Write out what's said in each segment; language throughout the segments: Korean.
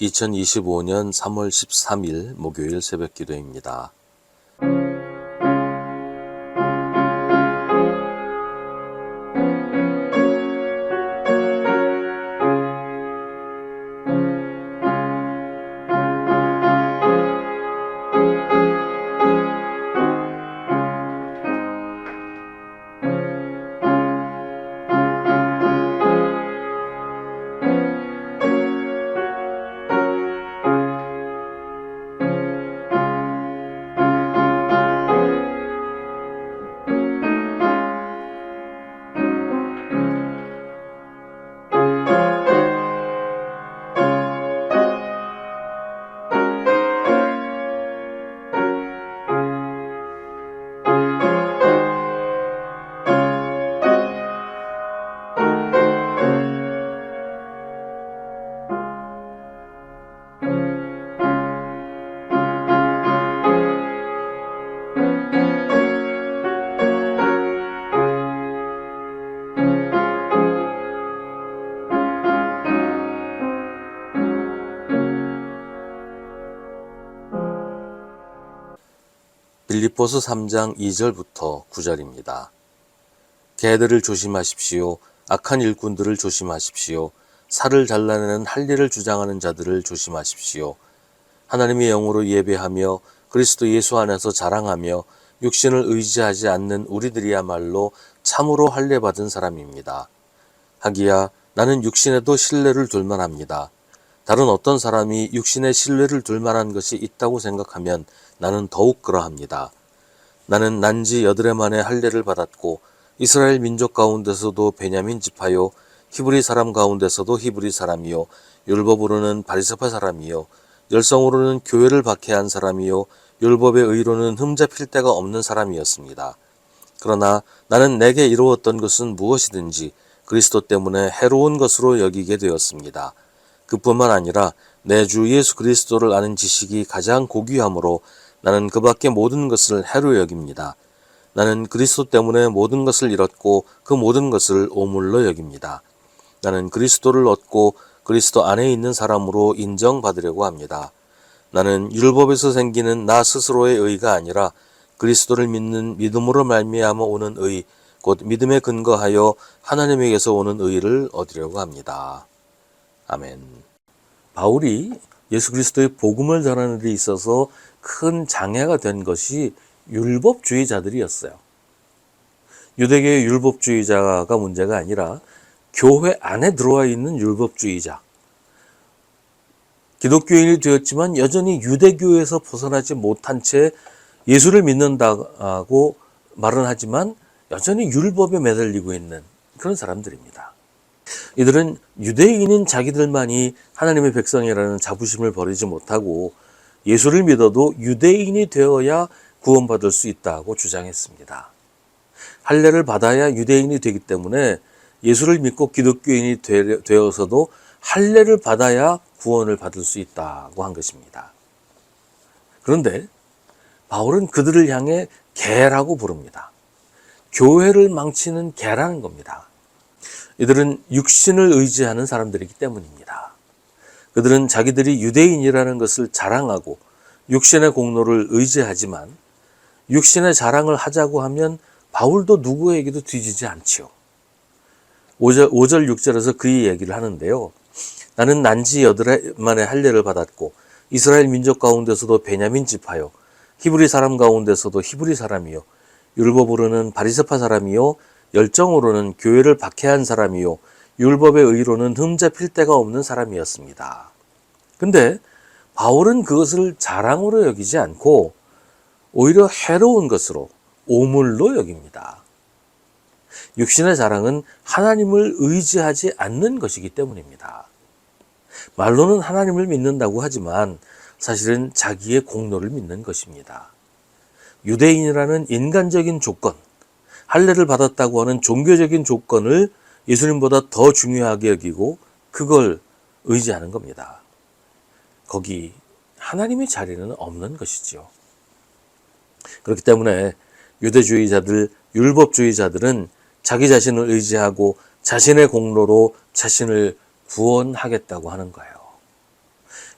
2025년 3월 13일 목요일 새벽 기도입니다. 빌립보서 3장 2절부터 9절입니다. 개들을 조심하십시오. 악한 일꾼들을 조심하십시오. 살을 잘라내는 할례를 주장하는 자들을 조심하십시오. 하나님의 영으로 예배하며 그리스도 예수 안에서 자랑하며 육신을 의지하지 않는 우리들이야말로 참으로 할례 받은 사람입니다. 하기야 나는 육신에도 신뢰를 둘 만합니다. 다른 어떤 사람이 육신에 신뢰를 둘 만한 것이 있다고 생각하면 나는 더욱 그러합니다. 나는 난지 여드레 만에 할례를 받았고 이스라엘 민족 가운데서도 베냐민 지파요 히브리 사람 가운데서도 히브리 사람이요 율법으로는 바리새파 사람이요 열성으로는 교회를 박해한 사람이요 율법의 의로는 흠잡힐 데가 없는 사람이었습니다. 그러나 나는 내게 이루었던 것은 무엇이든지 그리스도 때문에 해로운 것으로 여기게 되었습니다. 그뿐만 아니라 내 주 예수 그리스도를 아는 지식이 가장 고귀함으로 나는 그 밖의 모든 것을 해로 여깁니다. 나는 그리스도 때문에 모든 것을 잃었고 그 모든 것을 오물로 여깁니다. 나는 그리스도를 얻고 그리스도 안에 있는 사람으로 인정받으려고 합니다. 나는 율법에서 생기는 나 스스로의 의가 아니라 그리스도를 믿는 믿음으로 말미암아 오는 의, 곧 믿음에 근거하여 하나님에게서 오는 의를 얻으려고 합니다. 아멘. 바울이 예수 그리스도의 복음을 전하는 데 있어서 큰 장애가 된 것이 율법주의자들이었어요. 유대계의 율법주의자가 문제가 아니라 교회 안에 들어와 있는 율법주의자. 기독교인이 되었지만 여전히 유대교에서 벗어나지 못한 채 예수를 믿는다고 말은 하지만 여전히 율법에 매달리고 있는 그런 사람들입니다. 이들은 유대인인 자기들만이 하나님의 백성이라는 자부심을 버리지 못하고 예수를 믿어도 유대인이 되어야 구원받을 수 있다고 주장했습니다. 할례를 받아야 유대인이 되기 때문에 예수를 믿고 기독교인이 되어서도 할례를 받아야 구원을 받을 수 있다고 한 것입니다. 그런데 바울은 그들을 향해 개라고 부릅니다. 교회를 망치는 개라는 겁니다. 이들은 육신을 의지하는 사람들이기 때문입니다. 그들은 자기들이 유대인이라는 것을 자랑하고 육신의 공로를 의지하지만 육신의 자랑을 하자고 하면 바울도 누구에게도 뒤지지 않지요. 5절, 5절 6절에서 그 얘기를 하는데요. 나는 난지 여드레 만에 할례를 받았고 이스라엘 민족 가운데서도 베냐민 지파요 히브리 사람 가운데서도 히브리 사람이요 율법으로는 바리새파 사람이요 열정으로는 교회를 박해한 사람이요 율법의 의로는 흠잡힐 데가 없는 사람이었습니다. 근데 바울은 그것을 자랑으로 여기지 않고 오히려 해로운 것으로 오물로 여깁니다. 육신의 자랑은 하나님을 의지하지 않는 것이기 때문입니다. 말로는 하나님을 믿는다고 하지만 사실은 자기의 공로를 믿는 것입니다. 유대인이라는 인간적인 조건, 할례를 받았다고 하는 종교적인 조건을 예수님보다 더 중요하게 여기고 그걸 의지하는 겁니다. 거기 하나님의 자리는 없는 것이지요. 그렇기 때문에 유대주의자들, 율법주의자들은 자기 자신을 의지하고 자신의 공로로 자신을 구원하겠다고 하는 거예요.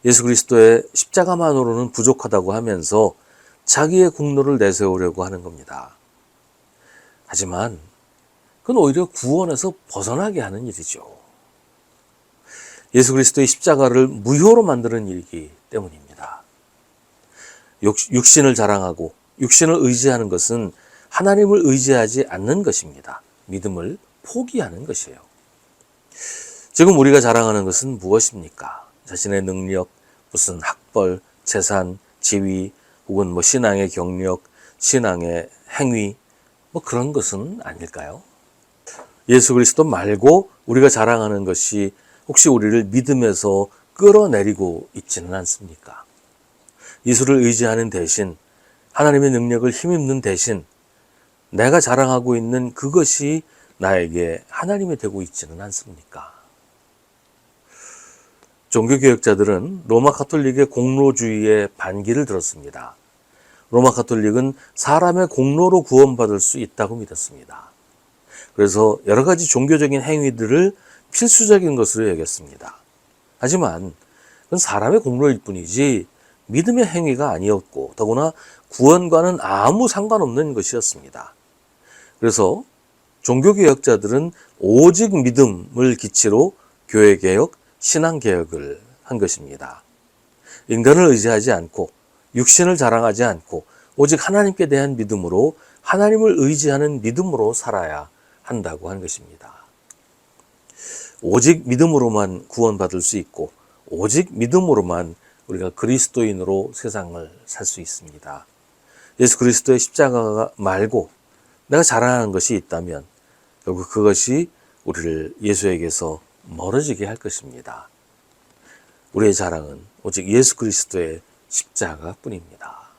예수 그리스도의 십자가만으로는 부족하다고 하면서 자기의 공로를 내세우려고 하는 겁니다. 하지만 그건 오히려 구원에서 벗어나게 하는 일이죠. 예수 그리스도의 십자가를 무효로 만드는 일이기 때문입니다. 육- 육신을 자랑하고 육신을 의지하는 것은 하나님을 의지하지 않는 것입니다. 믿음을 포기하는 것이에요. 지금 우리가 자랑하는 것은 무엇입니까? 자신의 능력, 무슨 학벌, 재산, 지위, 혹은 뭐 신앙의 경력, 신앙의 행위, 뭐 그런 것은 아닐까요? 예수 그리스도 말고 우리가 자랑하는 것이 혹시 우리를 믿음에서 끌어내리고 있지는 않습니까? 예수를 의지하는 대신 하나님의 능력을 힘입는 대신 내가 자랑하고 있는 그것이 나에게 하나님이 되고 있지는 않습니까? 종교개혁자들은 로마 카톨릭의 공로주의에 반기를 들었습니다. 로마 카톨릭은 사람의 공로로 구원받을 수 있다고 믿었습니다. 그래서 여러 가지 종교적인 행위들을 필수적인 것으로 여겼습니다. 하지만 그건 사람의 공로일 뿐이지 믿음의 행위가 아니었고 더구나 구원과는 아무 상관없는 것이었습니다. 그래서 종교개혁자들은 오직 믿음을 기치로 교회개혁, 신앙개혁을 한 것입니다. 인간을 의지하지 않고 육신을 자랑하지 않고 오직 하나님께 대한 믿음으로 하나님을 의지하는 믿음으로 살아야 한다고 한 것입니다. 오직 믿음으로만 구원받을 수 있고 오직 믿음으로만 우리가 그리스도인으로 세상을 살 수 있습니다. 예수 그리스도의 십자가 말고 내가 자랑하는 것이 있다면 결국 그것이 우리를 예수에게서 멀어지게 할 것입니다. 우리의 자랑은 오직 예수 그리스도의 십자가 뿐입니다.